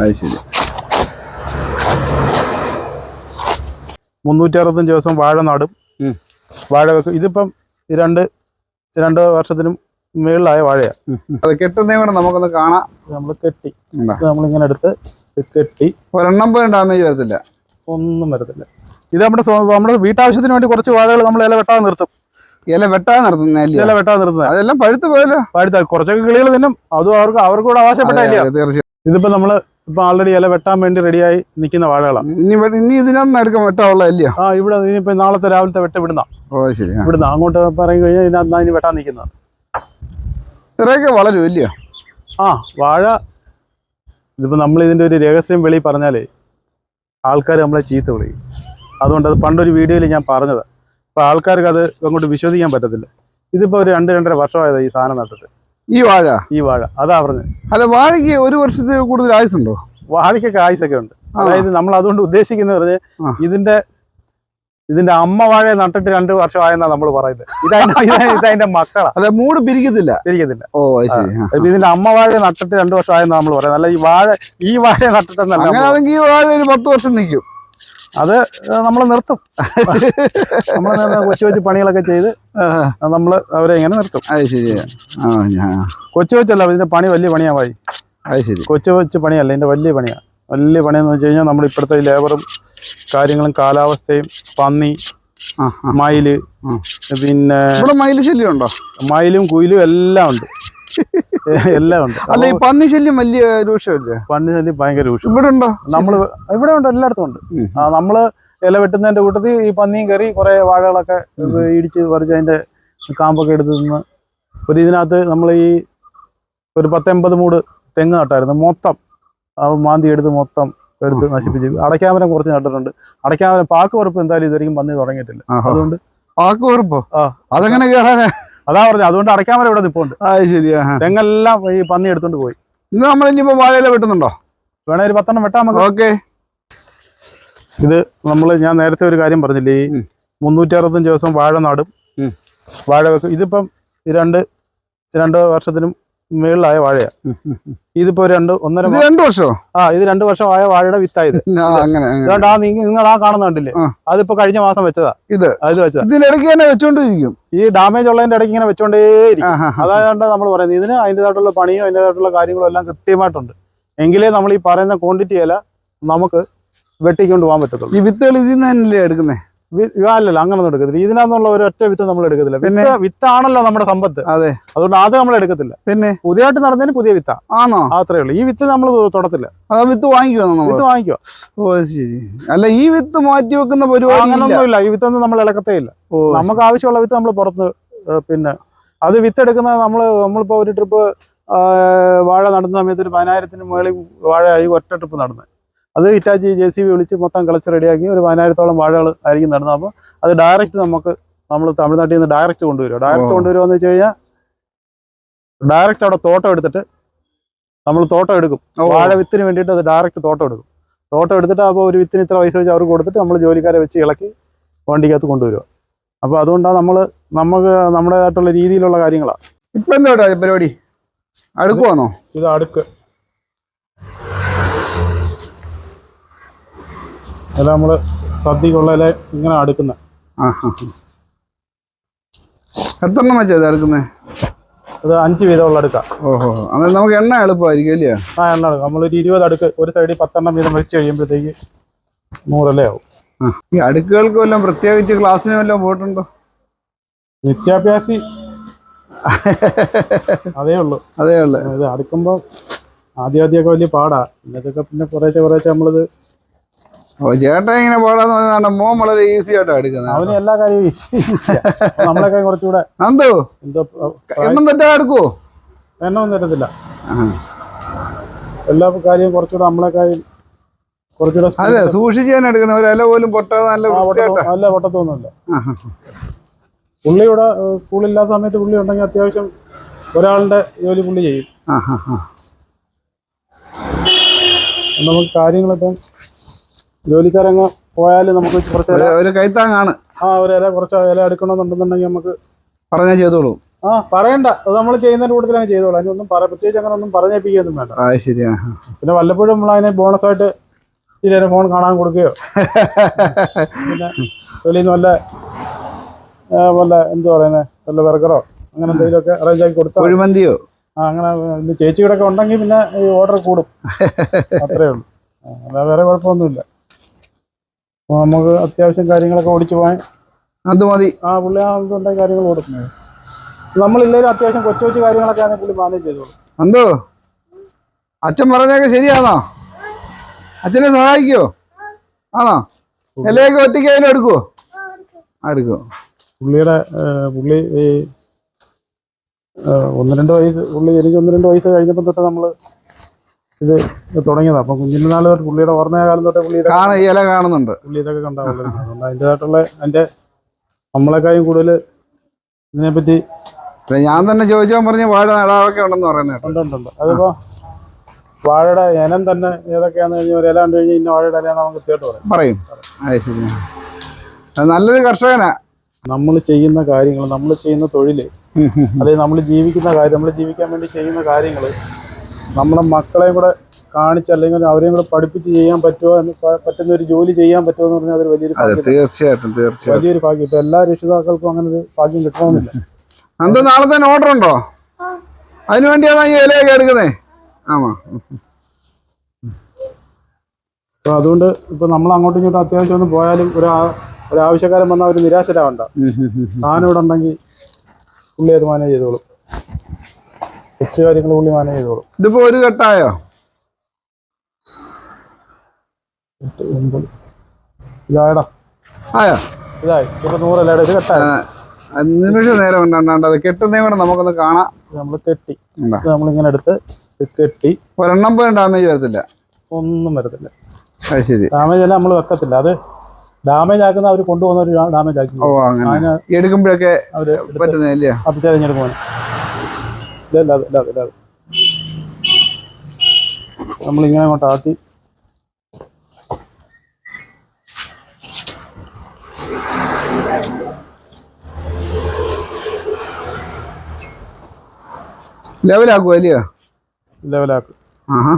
അത് ശരി. മുന്നൂറ്റി അറുപത്തഞ്ച് ദിവസം വാഴ നടും. വാഴ വെക്കും. ഇതിപ്പം രണ്ട് രണ്ട് വർഷത്തിനും മുകളിലായ വാഴയാണ്. അത് കെട്ടുന്നേ കൂടെ നമുക്കൊന്ന് കാണാം. നമ്മൾ കെട്ടി. നമ്മളിങ്ങനെ എടുത്ത് കെട്ടി. ഒരെണ്ണം പോലും ഡാമേജ് വരത്തില്ല. ഒന്നും വരത്തില്ല. ഇത് നമ്മുടെ നമ്മുടെ വീട്ടാവശ്യത്തിന് വേണ്ടി കുറച്ച് വാഴകൾ നമ്മൾ ഇല വെട്ടാൻ നിർത്തും. ഇല വെട്ടാൻ നിർത്തുന്ന ഇല വെട്ടാൻ നിർത്തുന്നത് അതെല്ലാം പഴുത്ത് പോയല്ലോ. പഴുത്ത കുറച്ചൊക്കെ കിളികൾ തന്നെ. അതും അവർക്ക് അവർക്ക് കൂടെ അവകാശപ്പെട്ടല്ല തീർച്ചയായും. ഇതിപ്പോ നമ്മൾ ഇപ്പൊ ആൾറെഡി ഇല വെട്ടാൻ വേണ്ടി റെഡിയായി നിൽക്കുന്ന വാഴകളാണ് ഇനി ഇനി ഇതിനൊന്നും എടുക്കാൻ വെട്ടാനുള്ള അല്ലയോ ആ ഇവിടെ ഇനിയിപ്പോ നാളത്തെ രാവിലത്തെ വെട്ട ഇവിടുന്ന. ഓ ശരി ആ. ഇവിടുന്ന്. അങ്ങോട്ട് പറയും കഴിഞ്ഞാൽ ഇതിനകത്ത് ഇനി വെട്ടാൻ നിൽക്കുന്നത് ഇത്രയൊക്കെ വളരും ഇല്ല ആ വാഴ ഇതിപ്പോ നമ്മൾ ഇതിന്റെ ഒരു രഹസ്യം വെളി പറഞ്ഞാലേ ആൾക്കാർ നമ്മളെ ചീത്ത വിളിക്കും. അതുകൊണ്ട് അത് പണ്ടൊരു വീഡിയോയിൽ ഞാൻ പറഞ്ഞത്. അപ്പൊ ആൾക്കാർക്ക് അത് അങ്ങോട്ട് വിശ്വസിക്കാൻ പറ്റത്തില്ല. ഇതിപ്പോ ഒരു രണ്ട് രണ്ടര വർഷമായത് ഈ സാധനം നട്ടിട്ട് ഈ വാഴ? ഈ വാഴ. അതാ പറഞ്ഞത്. അല്ല വാഴയ്ക്ക് ഒരു വർഷത്തിൽ കൂടുതൽ ആയുസുണ്ടോ വാഴയ്ക്കൊക്കെ ആയുസൊക്കെ ഉണ്ട്. അതായത് നമ്മൾ അതുകൊണ്ട് ഉദ്ദേശിക്കുന്നത് പറഞ്ഞ ഇതിന്റെ ഇതിന്റെ അമ്മ വാഴ നട്ടിട്ട് രണ്ട് വർഷമായെന്നാ നമ്മൾ പറയുന്നത്. ഇതതിന്റെ ഇത- ഇതതിന്റെ മക്കളാ. അല്ല മൂട് പിരിക്കത്തില്ല. പിരിക്കത്തില്ല. ഓ ശരി. ഇതിന്റെ അമ്മ വാഴ നട്ടിട്ട് രണ്ട് വർഷമായെന്നാ നമ്മൾ പറയുന്നത്. അല്ല ഈ വാഴ ഈ വാഴ നട്ടിട്ടെന്നല്ല അങ്ങനെ ആണെങ്കിൽ ഈ വാഴ ഒരു പത്ത് വർഷം നിൽക്കും. അത് നമ്മൾ നിർത്തും. നമ്മൾ കൊച്ചു കൊച്ചു പണികളൊക്കെ ചെയ്ത് നമ്മൾ അവരെ ഇങ്ങനെ നിർത്തും. അത് ശരി. ആ ഞാൻ കൊച്ചു കൊച്ചല്ല ഇതിന്റെ പണി വലിയ പണിയാവായി അത് ശരി. കൊച്ചു കൊച്ചു പണിയല്ല ഇതിന്റെ വലിയ പണിയാണ് വലിയ പണിയെന്ന് വെച്ച് കഴിഞ്ഞാൽ നമ്മൾ ഇപ്പോഴത്തെ ലേബറും കാര്യങ്ങളും കാലാവസ്ഥയും പന്നി മയിൽ പിന്നെ ഇവിടെ മയിൽ ശല്യം ഉണ്ടോ മയിലും കുയിലും എല്ലാം ഉണ്ട്. എല്ലാം ഉണ്ട്. അല്ല ഈ പന്നി ശല്യം വലിയ രൂക്ഷമല്ലേ? പന്നി ശല്യം ഭയങ്കര രൂക്ഷം. ഇവിടെ ഉണ്ടോ നമ്മൾ ഇവിടെ ഉണ്ട് എല്ലായിടത്തും ഉണ്ട്. ആ നമ്മൾ ഇല വെട്ടുന്നതിന്റെ കൂട്ടത്തിൽ ഈ പന്നിയും കയറി കുറെ വാഴകളൊക്കെ ഇടിച്ച് പറിച്ച് അതിന്റെ കാമ്പൊക്കെ എടുത്ത് നിന്ന് ഒരു ഇതിനകത്ത് നമ്മൾ ഈ ഒരു പത്തെമ്പത് മൂട് തെങ്ങ് നട്ടായിരുന്നു. മൊത്തം ആ മാന്തി എടുത്ത് മൊത്തം എടുത്ത് നശിപ്പിച്ച്. അടയ്ക്കാമരം കുറച്ച് നട്ടിട്ടുണ്ട്. അടയ്ക്കാമരം പാക്ക് ഉറപ്പ് എന്തായാലും ഇതുവരെയും പന്നി തുടങ്ങിയിട്ടില്ല. അതുകൊണ്ട് പാക്ക് ഉറപ്പോ ആ. അതെങ്ങനെ കേറാനാ? അതാ പറഞ്ഞത്. അതുകൊണ്ട് അടയ്ക്കാൻ വരെ ഇവിടെ നിപ്പോണ്ട്. അത് ശരി ആ തെങ്ങെല്ലാം ഈ പന്നി എടുത്തോണ്ട് പോയി. ഇന്ന് നമ്മൾ ഇനിയിപ്പോ വാഴയില വെട്ടുന്നുണ്ടോ? വേണേ ഒരു പത്തെണ്ണം വെട്ടാൻ നമുക്ക്. ഓക്കെ. ഇത് നമ്മൾ ഞാൻ നേരത്തെ ഒരു കാര്യം പറഞ്ഞില്ലേ? ഈ. മുന്നൂറ്റി അറുപത്തഞ്ച് ദിവസം വാഴ നടും. വാഴ വെക്കും. ഇതിപ്പം രണ്ട് രണ്ട് വർഷത്തിനും മുകളിലായ വാഴയാണ് ഇതിപ്പോ രണ്ട് ഒന്നര രണ്ടു വർഷം? ആ ഇത് രണ്ട് ആയ വാഴയുടെ വിത്തായത്. അതുകൊണ്ട് ആ നിങ്ങൾ ആ കാണുന്ന കണ്ടില്ലേ? അതിപ്പോ കഴിഞ്ഞ മാസം വെച്ചതാ. ഇത്. അത് വെച്ചതാ. ഇതിനിടയ്ക്ക് തന്നെ വെച്ചോണ്ടിരിക്കും. ഈ ഡാമേജ് ഉള്ളതിന്റെ ഇടയ്ക്ക് ഇങ്ങനെ വെച്ചോണ്ടേയിരിക്കും. ആ. അതായത് നമ്മൾ പറയുന്നത്. ഇതിന് അതിന്റെതായിട്ടുള്ള പണിയും അതിന്റെതായിട്ടുള്ള കാര്യങ്ങളും എല്ലാം കൃത്യമായിട്ടുണ്ട്. എങ്കിലേ നമ്മൾ ഈ പറയുന്ന ക്വാണ്ടിറ്റി അല്ല നമുക്ക് വെട്ടിക്കൊണ്ട് പോകാൻ പറ്റത്തുള്ളൂ. ഈ വിത്തുകൾ ഇതിൽ നിന്ന് തന്നെയല്ലേ എടുക്കുന്നേ? വി- അല്ലല്ല അങ്ങനൊന്നും എടുക്കത്തില്ല. ഇതിനകത്തുള്ള ഒരു ഒറ്റ വിത്ത് നമ്മൾ എടുക്കത്തില്ല. പിന്നെ? വിത്താണല്ലോ നമ്മുടെ സമ്പത്ത്. അതെ. അതുകൊണ്ട് അത് നമ്മൾ എടുക്കത്തില്ല. പിന്നെ? പുതിയതായിട്ട് നടന്നതിന് പുതിയ വിത്താ. ആണോ? അത്രേ ഉള്ളൂ. ഈ വിത്ത് നമ്മൾ തൊടത്തില്ല. ആ വിത്ത് വാങ്ങിക്കുവാ വിത്ത് വാങ്ങിക്കുക ഓ ശരി. അല്ല ഈ വിത്ത് മാറ്റി വെക്കുന്ന പരിപാടി അങ്ങനൊന്നുമില്ല. ഈ വിത്തൊന്നും നമ്മൾ ഇളക്കത്തേ ഇല്ല. ഓ നമുക്ക് ആവശ്യമുള്ള വിത്ത് നമ്മൾ പുറത്ത് പിന്നെ അത് വിത്ത് എടുക്കുന്ന നമ്മൾ നമ്മളിപ്പോ ഒരു ട്രിപ്പ് വാഴ നടുന്ന സമയത്ത് ഒരു പതിനായിരത്തിന് മുകളിൽ വാഴ ആയി ഒറ്റ ട്രിപ്പ് നടന്നത് അത് ഹിറ്റാച്ചി ജെ സി ബി വിളിച്ച് മൊത്തം കളച്ച് റെഡിയാക്കി ഒരു പതിനായിരത്തോളം വാഴകൾ ആയിരിക്കും നടന്നത്. അപ്പോൾ അത് ഡയറക്റ്റ് നമുക്ക് നമ്മൾ തമിഴ്നാട്ടിൽ നിന്ന് ഡയറക്റ്റ് കൊണ്ടുവരും ഡയറക്റ്റ് കൊണ്ടുവരുവാന്ന് കൊണ്ടുവരുമെന്ന് വെച്ച് കഴിഞ്ഞാൽ ഡയറക്റ്റ് അവിടെ തോട്ടം എടുത്തിട്ട് നമ്മൾ തോട്ടം എടുക്കും. വാഴ വിത്തിന് വേണ്ടിയിട്ട് അത് ഡയറക്റ്റ് തോട്ടം എടുക്കും. തോട്ടം എടുത്തിട്ട് അപ്പോൾ ഒരു വിത്തിന് ഇത്ര പൈസ വെച്ച് അവർക്ക് കൊടുത്തിട്ട് നമ്മൾ ജോലിക്കാരെ വെച്ച് ഇളക്കി വണ്ടിക്കകത്ത് കൊണ്ടുവരിക അപ്പോൾ അതുകൊണ്ടാണ് നമ്മൾ നമുക്ക് നമ്മുടേതായിട്ടുള്ള രീതിയിലുള്ള കാര്യങ്ങളാണ് ഇപ്പം എന്താ പരിപാടി? അടുക്കുവാണോ ഇത് അടുക്ക്. അല്ല നമ്മൾ സദ്യക്കുള്ള ഇങ്ങനെ അടുക്കുന്ന. ആ. എത്ര എണ്ണം വെച്ചാ ഇത് അടുക്കുന്നേ? ഇത് അഞ്ച് വീതമുള്ള അടുക്കാം. ഓഹോ അന്നേരം നമുക്ക് എണ്ണ എളുപ്പമായിരിക്കും അല്ലേ? ആ എണ്ണ നമ്മൾ നമ്മളൊരു ഇരുപത് അടുക്ക് ഒരു സൈഡിൽ പത്തെണ്ണം വീതം വെച്ച് കഴിയുമ്പോഴത്തേക്ക് നൂറല്ലേ ആവും. ഈ അടുക്കുകൾക്ക് വല്ലതും പ്രത്യേകിച്ച് ക്ലാസ്സിന് വല്ലതും പോയിട്ടുണ്ടോ? വിദ്യാഭ്യാസി. അതേ ഉള്ളൂ. അതേ ഉള്ളു. ഇത് അടുക്കുമ്പോൾ ആദ്യം ആദ്യമൊക്കെ വലിയ പാടാ. ഇന്നതൊക്കെ പിന്നെ കുറേശ്ശെ കുറേശ്ശെ നമ്മളിത് ഓ ചേട്ടൻ ഇങ്ങനെ പാടാന്ന് പറഞ്ഞാണ് മോൻ വളരെ ഈസി ആയിട്ടാ എടുക്കുന്നത് അവന് എല്ലാ കാര്യവും ഈസി. നമ്മളൊക്കെ കുറച്ചുകൂടെ നന്ദു എന്തോ എണ്ണം തെറ്റാ എടുക്കുവോ? എണ്ണം തെറ്റത്തില്ല എല്ലാ കാര്യവും കുറച്ചുകൂടെ നമ്മളെ കുറച്ചുകൂടെ speed അതെ സൂക്ഷിച്ച് തന്നെ എടുക്കുന്ന. ഒരു ഇല പോലും പൊട്ടാതെ നല്ല നല്ല പൊട്ടത്തൊന്നുമില്ല. പുള്ളി ഇവിടെ സ്കൂളില്ലാത്ത സമയത്ത് പുള്ളി ഉണ്ടെങ്കിൽ അത്യാവശ്യം ഒരാളുടെ ജോലി പുള്ളി ചെയ്യും. നമുക്ക് കാര്യങ്ങളിപ്പം ജോലിക്കാരങ്ങ് പോയാൽ നമുക്ക് കുറച്ച് ഒരു- കൈത്താങ്ങാണ്. ആ ഒരു ഇല കുറച്ച് ഇല എടുക്കണമെന്നുണ്ടെന്നുണ്ടെങ്കിൽ നമുക്ക് പറഞ്ഞാൽ ചെയ്തോളൂ. ആ പറയണ്ട. അത് നമ്മൾ ചെയ്യുന്നതിന്റെ കൂട്ടത്തിൽ അങ്ങ് ചെയ്തോളൂ. അതിനൊന്നും പറ പ്രത്യേകിച്ച് അങ്ങനെ ഒന്നും പറഞ്ഞേപ്പിക്കുകയൊന്നും വേണ്ട. ആ ശരി പിന്നെ വല്ലപ്പോഴും നമ്മൾ അതിനെ ബോണസായിട്ട് ഇച്ചിരി നേരം ഫോൺ കാണാൻ കൊടുക്കുകയോ? പിന്നെ വെളിയിൽ നിന്ന് വല്ല വല്ല എന്താ പറയുന്നത് വല്ല ബർഗറോ അങ്ങനെ എന്തെങ്കിലുമൊക്കെ അറേഞ്ച് ആക്കി കൊടുത്താൽ കുഴിമന്തിയോ? ആ അങ്ങനെ ചേച്ചിയുടെ ഒക്കെ ഉണ്ടെങ്കിൽ പിന്നെ ഈ ഓർഡർ കൂടും. അത്രേ ഉള്ളൂ. അല്ലാതെ വേറെ കുഴപ്പമൊന്നുമില്ല. അപ്പോൾ നമുക്ക് അത്യാവശ്യം കാര്യങ്ങളൊക്കെ ഓടിച്ചു പോകാൻ അത് മതി. ആ പുള്ളി ആ കാര്യങ്ങൾ ഓടും നമ്മളില്ലേലും അത്യാവശ്യം കൊച്ചു കൊച്ചു കാര്യങ്ങളൊക്കെ ആണെങ്കിൽ പുള്ളി മാനേജ് ചെയ്തോളൂ. എന്തോ അച്ഛൻ പറഞ്ഞൊക്കെ ശരിയാണോ? അച്ഛനെ സഹായിക്കോ? ആണോ? ഇലയൊക്കെ ഒറ്റയ്ക്ക് അതിലും എടുക്കുവോ? ആ, എടുക്കുവോ? പുള്ളിയുടെ പുള്ളി ഈ ഒന്ന് രണ്ട് വയസ്സ് പുള്ളി എനിക്ക് ഒന്ന് രണ്ട് വയസ്സ് കഴിഞ്ഞപ്പോൾ തൊട്ട് നമ്മൾ ഇത് തുടങ്ങിയതാണ് അപ്പം കുഞ്ഞിന്റെ നാൾ തൊട്ട് പുള്ളിയുടെ ഓർമ്മയ കാലം തൊട്ട് പുള്ളിയുടെ ഇല കാണുന്നുണ്ട്. പുള്ളി ഇതൊക്കെ കണ്ടാവുള്ളത് അതുകൊണ്ട് അതിന്റെതായിട്ടുള്ള അതിന്റെ നമ്മളെക്കാളും കൂടുതൽ ഇതിനെ പറ്റി ഞാൻ തന്നെ ചോദിച്ചാൽ പറഞ്ഞ വാഴ നടാവൊക്കെ ഉണ്ടെന്ന് പറയുന്നത് അതിപ്പോ ഉണ്ട് ഉണ്ട് ഉണ്ട്. അതിപ്പോൾ വാഴയുടെ ഇനം തന്നെ ഏതൊക്കെയാണെന്ന് കഴിഞ്ഞാൽ ഒരു ഇല കണ്ടു കഴിഞ്ഞാൽ ഇന്ന വാഴയുടെ ഇല നമുക്ക് തീർത്ത് പറയാം. പറയും. അത് ശരി. നല്ലൊരു കർഷകനാ. നമ്മൾ ചെയ്യുന്ന കാര്യങ്ങൾ നമ്മൾ ചെയ്യുന്ന തൊഴിൽ. അല്ലെങ്കിൽ നമ്മൾ ജീവിക്കുന്ന കാര്യം നമ്മൾ ജീവിക്കാൻ വേണ്ടി ചെയ്യുന്ന കാര്യങ്ങൾ നമ്മുടെ മക്കളെയും കൂടെ കാണിച്ച് അല്ലെങ്കിൽ അവരെയും കൂടെ പഠിപ്പിച്ച് ചെയ്യാൻ പറ്റുമോ എന്ന് പറ്റുന്ന ഒരു ജോലി ചെയ്യാൻ പറ്റുമോ എന്ന് പറഞ്ഞാൽ അതൊരു വലിയൊരു അതെ തീർച്ചയായിട്ടും തീർച്ചയായിട്ടും. വലിയൊരു ഭാഗ്യം ഇപ്പൊ എല്ലാ രക്ഷിതാക്കൾക്കും അങ്ങനെ ഒരു ഭാഗ്യം കിട്ടണമെന്നില്ല. അന്ത് നാളെ തന്നെ ഓർഡർ ഉണ്ടോ? അതിനു വേണ്ടിയാണ് ഈ ഇലയൊക്കെ എടുക്കുന്നേ? ആമാ അപ്പൊ അതുകൊണ്ട് ഇപ്പൊ നമ്മൾ അങ്ങോട്ടും ഇങ്ങോട്ടും അത്യാവശ്യം ഒന്ന് പോയാലും ഒരു ഒരാവശ്യക്കാരൻ വന്നാൽ ഒരു നിരാശരാവണ്ട. സാധനം ഇവിടെ ഉണ്ടെങ്കിൽ പുള്ളി അത് മാനേജ് ചെയ്തോളും. കൊച്ചു കാര്യങ്ങൾ പുള്ളി മാനേജ് ചെയ്തോളും. ഇതിപ്പോ ഒരു കെട്ടായോ? എട്ട്, ഒമ്പത്. ഇതായടാ. ആയോ? ഇതായി. ഇപ്പൊ ഇത് കെട്ടായി. നിമിഷ നേരം ഉണ്ടാണ്ട് അത് കെട്ടുന്നേ കൂടെ നമുക്കൊന്ന് കാണാം. നമ്മൾ കെട്ടി. നമ്മളിങ്ങനെ എടുത്ത് കെട്ടി. ഒരെണ്ണം പോലും ഡാമേജ് വരത്തില്ല. ഒന്നും വരത്തില്ല. അത് ശരി. ഡാമേജ് എല്ലാം നമ്മൾ വെക്കത്തില്ല. അത് ഡാമേജ് ആക്കുന്ന അവർ ഒരു ഡാമേജ് ആക്കി. ഓ അങ്ങനെ. എടുക്കുമ്പോഴൊക്കെ അവർ പറ്റുന്നില്ല അപ്പിച്ച് തിരഞ്ഞെടുക്കുവാൻ ഇല്ല ഇല്ല ഇല്ല ഇല്ല നമ്മളിങ്ങനെ അങ്ങോട്ട് ആട്ടി. ലെവലാക്കുവോ അല്ലയോ ലെവലാക്കും. ആഹാ.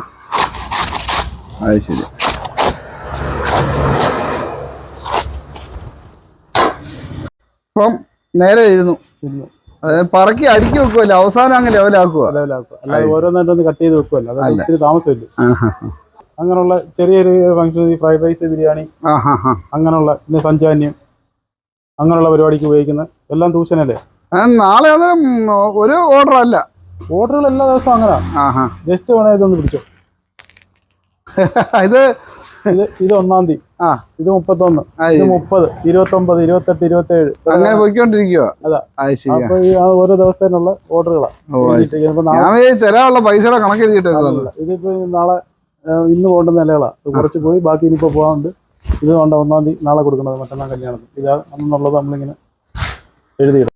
അത് ശരി. അപ്പം നേരെ ഇരുന്നു. അതായത് പറക്കി അടുക്കി വെക്കുമല്ലോ അവസാനം അങ്ങ് ലെവലാക്കുക ലെവലാക്കും അല്ലാതെ ഓരോന്നായിട്ടൊന്ന് കട്ട് ചെയ്ത് വെക്കുമല്ലോ അത് അല്ല. ഒത്തിരി താമസമില്ല. അങ്ങനെയുള്ള ചെറിയൊരു ഫംഗ്ഷൻ ഈ ഫ്രൈഡ് റൈസ് ബിരിയാണി അങ്ങനെയുള്ള പിന്നെ സഞ്ചാന്യം അങ്ങനെയുള്ള പരിപാടിക്ക് ഉപയോഗിക്കുന്ന എല്ലാം ദൂഷനല്ലേ നാളെ അന്നേരം ഒരു ഓർഡർ അല്ല. ഓർഡറുകൾ എല്ലാ ദിവസവും അങ്ങനെ. ജസ്റ്റ് വേണേ ഇതൊന്ന് പിടിച്ചോ. ഇത് ഇത് ഇത് ഒന്നാം തീയതി. ആ. ഇത് മുപ്പത്തൊന്ന്. ഇത് മുപ്പത്. ഇരുപത്തൊമ്പത് ഇരുപത്തെട്ട് ഇരുപത്തേഴ്. അങ്ങനെ പോയിക്കൊണ്ടിരിക്കുക അതാ. അപ്പൊ ഈ ഓരോ ദിവസത്തിനുള്ള ഓർഡറുകളാണ് തരാനുള്ള പൈസയുടെ ഇതിപ്പോ നാളെ ഇന്ന് പോകേണ്ട നിലകളാണ് കുറച്ച് പോയി ബാക്കി ഇനിയിപ്പോ പോകാനുണ്ട് ഇത് കൊണ്ട് ഒന്നാം തീയതി നാളെ കൊടുക്കുന്നത് മറ്റന്നാൾ കല്യാണത്തിന്. ഇതാ എന്നുള്ളത് നമ്മളിങ്ങനെ എഴുതിയിടും.